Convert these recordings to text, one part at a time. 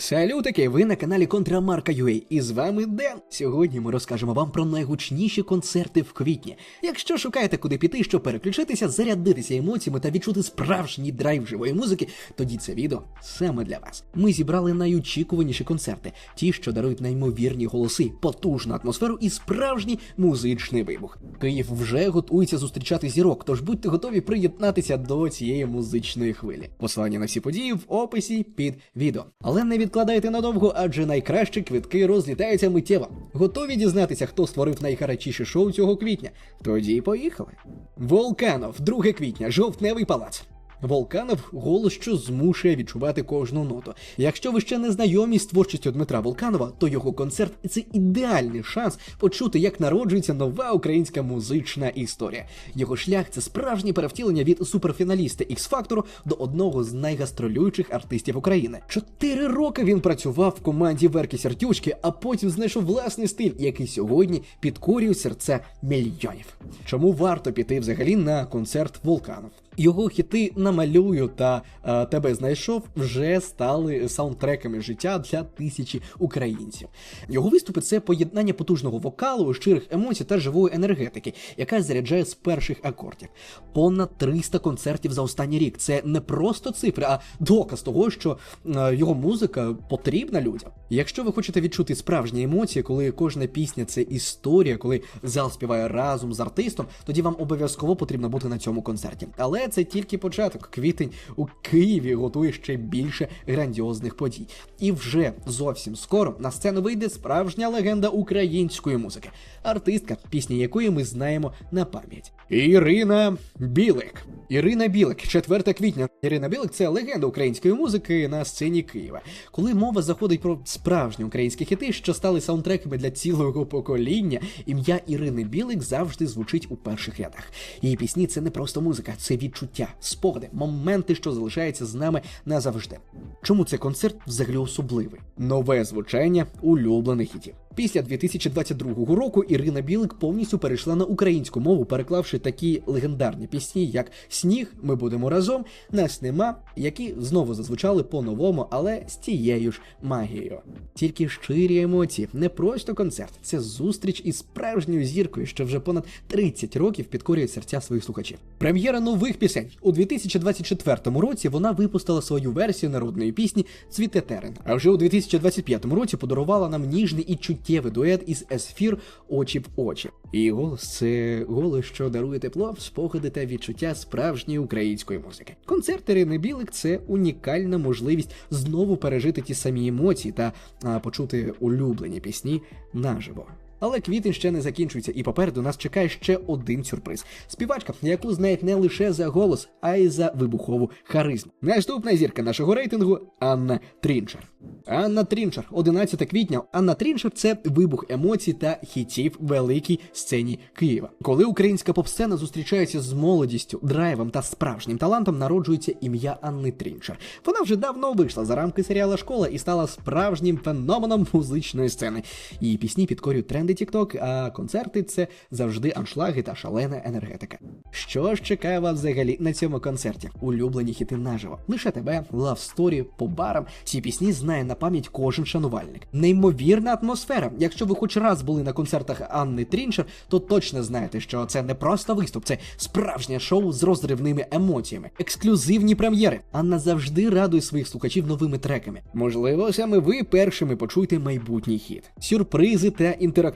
Салютики, ви на каналі Контрамарка UA і з вами Ден. Сьогодні ми розкажемо вам про найгучніші концерти в квітні. Якщо шукаєте куди піти, щоб переключитися, зарядитися емоціями та відчути справжній драйв живої музики, тоді це відео саме для вас. Ми зібрали найочікуваніші концерти, ті, що дарують неймовірні голоси, потужну атмосферу і справжній музичний вибух. Київ вже готується зустрічати зірок, тож будьте готові приєднатися до цієї музичної хвилі. Посилання на всі події в описі під відео. Але не відкладайте надовго, адже найкращі квитки розлітаються миттєво. Готові дізнатися, хто створив найгарячіше шоу цього квітня? Тоді поїхали. Волканов, 2 квітня, жовтневий палац. Волканов голос, що змушує відчувати кожну ноту. Якщо ви ще не знайомі з творчістю Дмитра Волканова, то його концерт це ідеальний шанс почути, як народжується нова українська музична історія. Його шлях це справжнє перевтілення від суперфіналіста x фактору до одного з найгастролюючих артистів України. Чотири роки він працював в команді Верки Сертючки, а потім знайшов власний стиль, який сьогодні підкорює серця мільйонів. Чому варто піти взагалі на концерт Волканов? Його хіти намалюю та е, тебе знайшов вже стали саундтреками життя для тисячі українців. Його виступи це поєднання потужного вокалу, щирих емоцій та живої енергетики, яка заряджає з перших акордів. Понад 300 концертів за останній рік. Це не просто цифри, а доказ того, що е, його музика потрібна людям. Якщо ви хочете відчути справжні емоції, коли кожна пісня це історія, коли зал співає разом з артистом, тоді вам обов'язково потрібно бути на цьому концерті. Але це тільки початок. Квітень у Києві готує ще більше грандіозних подій. І вже зовсім скоро на сцену вийде справжня легенда української музики, артистка, пісні якої ми знаємо на пам'ять. Ірина Білик. Ірина Білик, 4 квітня. Ірина Білик це легенда української музики на сцені Києва. Коли мова заходить про справжні українські хіти, що стали саундтреками для цілого покоління, ім'я Ірини Білик завжди звучить у перших рядах. Її пісні це не просто музика, це відчуття, спогади, моменти, що залишаються з нами назавжди. Чому цей концерт взагалі особливий? Нове звучання улюблених хітів. Після 2022 року Ірина Білик повністю перейшла на українську мову, переклавши такі легендарні пісні, як Сніг, ми будемо разом, нас нема, які знову зазвучали по-новому, але з тією ж магією. Тільки щирі емоції, не просто концерт, це зустріч із справжньою зіркою, що вже понад 30 років підкорює серця своїх слухачів. Прем'єра нових пісень у 2024 році вона випустила свою версію народної пісні Цвіте терен. А вже у 2025 році подарувала нам ніжний і чуттєвий дует із Есфір очі в очі. І голос це голос, що дарує тепло, спогади та відчуття справжньої української музики. Концерт Ірини Білик це унікальна можливість знову пережити ті самі емоції та а, почути улюблені пісні наживо. Але квітень ще не закінчується, і попереду нас чекає ще один сюрприз. Співачка, яку знають не лише за голос, а й за вибухову харизму. Наступна зірка нашого рейтингу Анна Трінчер. Анна Трінчер, 11 квітня. Анна Трінчер це вибух емоцій та хітів великій сцені Києва. Коли українська поп-сцена зустрічається з молодістю, драйвом та справжнім талантом, народжується ім'я Анни Трінчер. Вона вже давно вийшла за рамки серіала Школа і стала справжнім феноменом музичної сцени. Її пісні підкорюють тренди TikTok, а концерти це завжди аншлаги та шалена енергетика. Що ж чекає вас взагалі на цьому концерті? Улюблені хіти наживо. Лише тебе, Story, по барам. Ці пісні знає на пам'ять кожен шанувальник. Неймовірна атмосфера. Якщо ви хоч раз були на концертах Анни Трінчер, то точно знаєте, що це не просто виступ, це справжнє шоу з розривними емоціями, ексклюзивні прем'єри. Анна завжди радує своїх слухачів новими треками. Можливо, саме ви першими почуєте майбутній хіт, сюрпризи та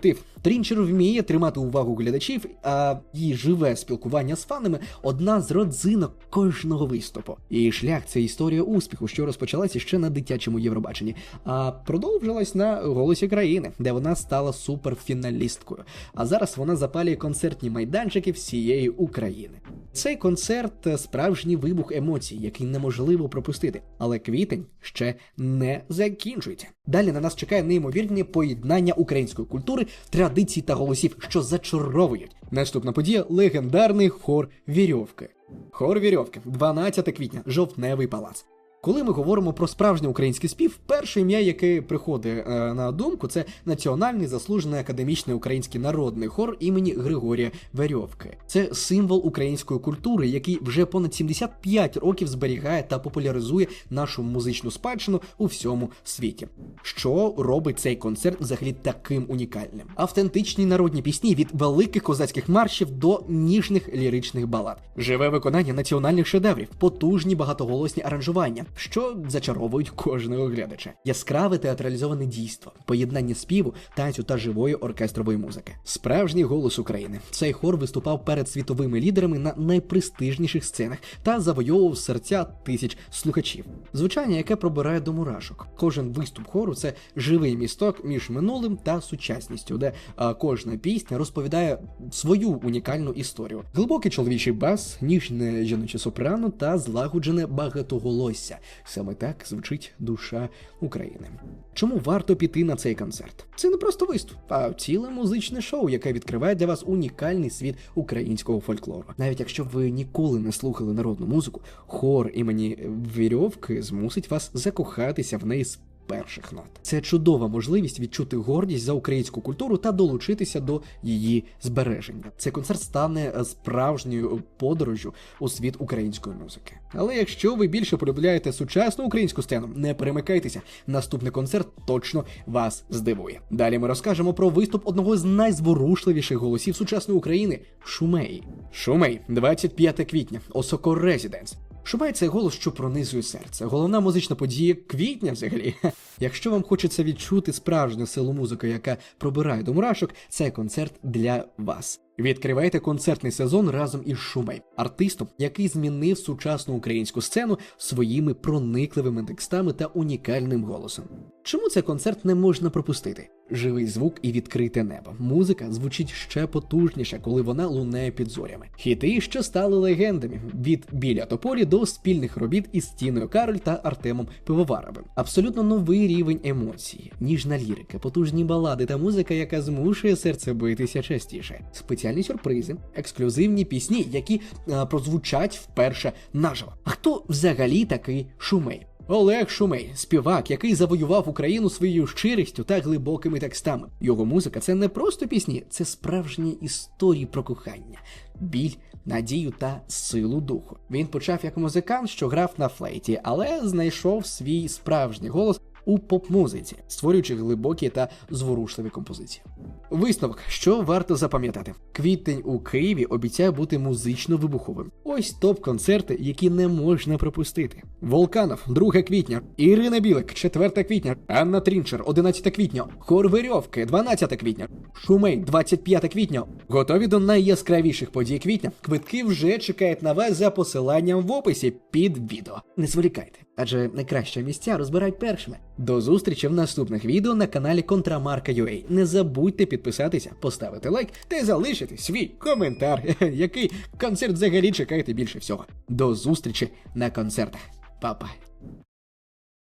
інтерактив. Трінчер вміє тримати увагу глядачів, а її живе спілкування з фанами одна з родзинок кожного виступу. Її шлях це історія успіху, що розпочалася ще на дитячому Євробаченні, а продовжилась на голосі країни, де вона стала суперфіналісткою. А зараз вона запалює концертні майданчики всієї України. Цей концерт справжній вибух емоцій, який неможливо пропустити. Але квітень ще не закінчується. Далі на нас чекає неймовірне поєднання української культури, традицій та голосів, що зачаровують. Наступна подія легендарний хор Вірьовки. Хор Вірьовки, 12 квітня, жовтневий палац. Коли ми говоримо про справжній український спів, перше ім'я, яке приходить е, на думку, це національний заслужений академічний український народний хор імені Григорія Верьовки. Це символ української культури, який вже понад 75 років зберігає та популяризує нашу музичну спадщину у всьому світі. Що робить цей концерт взагалі таким унікальним? Автентичні народні пісні від великих козацьких маршів до ніжних ліричних балад, живе виконання національних шедеврів, потужні багатоголосні аранжування, що зачаровують кожного глядача, яскраве театралізоване дійство, поєднання співу, танцю та живої оркестрової музики. Справжній голос України. Цей хор виступав перед світовими лідерами на найпрестижніших сценах та завойовував серця тисяч слухачів. Звучання, яке пробирає до мурашок. Кожен виступ хору це живий місток між минулим та сучасністю, де а, кожна пісня розповідає свою унікальну історію. Глибокий чоловічий бас, ніжне жіноче сопрано та злагоджене багатоголосся. Саме так звучить душа України. Чому варто піти на цей концерт? Це не просто виступ, а ціле музичне шоу, яке відкриває для вас унікальний світ українського фольклору. Навіть якщо ви ніколи не слухали народну музику, хор імені Вірьовки змусить вас закохатися в неї з перших нот. Це чудова можливість відчути гордість за українську культуру та долучитися до її збереження. Цей концерт стане е, справжньою подорожю у світ української музики. Але якщо ви більше полюбляєте сучасну українську сцену, не перемикайтеся. Наступний концерт точно вас здивує. Далі ми розкажемо про виступ одного з найзворушливіших голосів сучасної України Шумей. Шумей, 25 квітня, Осоко Резіденс. Шумай це голос, що пронизує серце. Головна музична подія квітня взагалі. Якщо вам хочеться відчути справжню силу музики, яка пробирає до мурашок, цей концерт для вас. Відкривайте концертний сезон разом із Шумей, артистом, який змінив сучасну українську сцену своїми проникливими текстами та унікальним голосом. Чому цей концерт не можна пропустити? Живий звук і відкрите небо. Музика звучить ще потужніше, коли вона лунає під зорями. Хіти, що стали легендами від біля тополі до спільних робіт із Тіною Кароль та Артемом Пивоваровим. Абсолютно новий рівень емоцій, ніжна лірика, потужні балади та музика, яка змушує серце битися частіше. Спеціальні сюрпризи, ексклюзивні пісні, які е, прозвучать вперше наживо. А хто взагалі такий шумей? Олег Шумей, співак, який завоював Україну своєю щирістю та глибокими текстами. Його музика це не просто пісні, це справжні історії про кохання, біль, надію та силу духу. Він почав як музикант, що грав на флейті, але знайшов свій справжній голос у поп-музиці, створюючи глибокі та зворушливі композиції. Висновок, що варто запам'ятати: квітень у Києві обіцяє бути музично вибуховим. Ось топ-концерти, які не можна пропустити. Волканов, 2 квітня, Ірина Білик, 4 квітня, Анна Трінчер, 11 квітня, Хор Верьовки, 12 квітня, Шумей, 25 квітня. Готові до найяскравіших подій квітня. Квитки вже чекають на вас за посиланням в описі під відео. Не зволікайте, адже найкращі місця розбирають першими. До зустрічі в наступних відео на каналі Контрамарка.ua. Не забудьте підписатися, поставити лайк та залишити свій коментар, який концерт взагалі чекаєте більше всього. До зустрічі на концертах. Па-па.